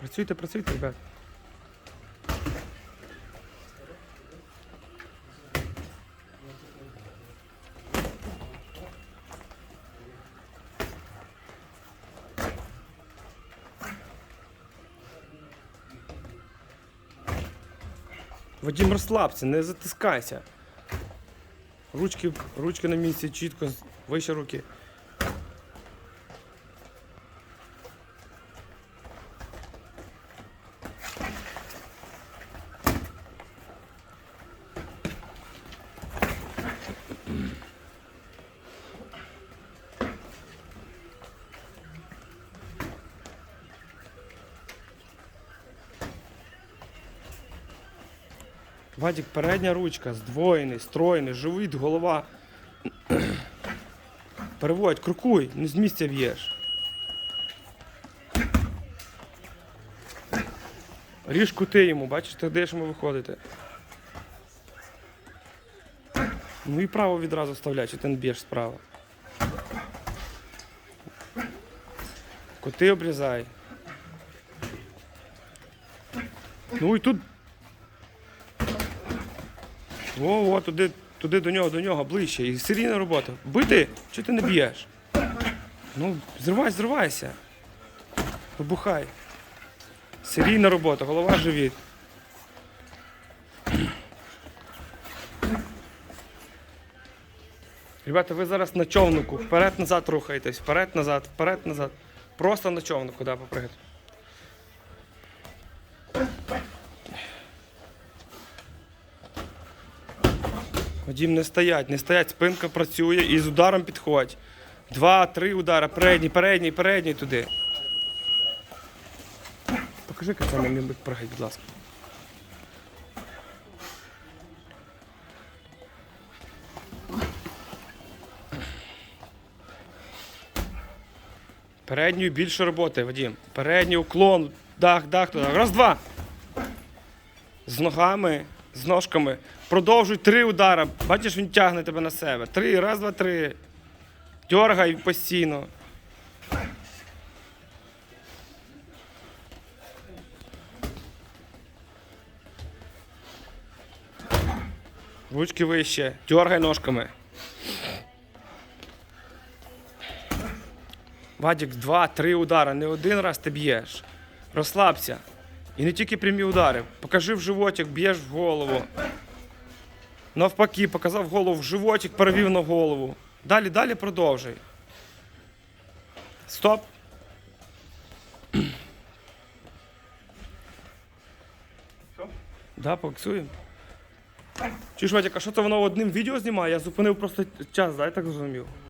Працюйте, працюйте, ребят. Вадим, розслабся, не затискайся. Ручки, ручки на місці, чітко, вище руки. Вадик, передня ручка, здвоєний, стройний, живіт, голова. Переводь, крокуй, не з місця б'єш. Ріж кути йому, бачиш, ти даєш йому виходити. Ну і право відразу вставляй, чи ти не б'єш справа. Кути обрізай. Ну і тут Во, во, туди, туди до нього, до нього, ближче. І серійна робота. Бити, чи ти не б'єш? Ну, зривай, зривайся. Вибухай. Серійна робота, голова живіт. Ребята, ви зараз на човнику. Вперед-назад рухаєтесь. Вперед-назад, вперед-назад. Просто на човнику, да, попригати. Вадим, не стоять, не стоять, спинка працює і з ударом підходь. Два, три удара, передній, передній, передній туди. Покажи, як не любить пригать, будь ласка. Передньою більше роботи, Вадим. Передній уклон, дах, дах, туди. Раз, два. З ногами, з ножками. Продовжуй три удара. Бачиш, він тягне тебе на себе. Три, раз, два, три. Дьоргай постійно. Ручки вище. Дьоргай ножками. Вадік, два-три удара. Не один раз ти б'єш. Розслабся. І не тільки прямі удари. Покажи в животик, б'єш в голову. Навпаки, показав голову в животик, перевів на голову. Далі, далі продовжуй. Стоп. Да, боксуємо. Чи ж, Вадик, а що це воно одним відео знімає? Я зупинив просто час, да, я так зрозумів.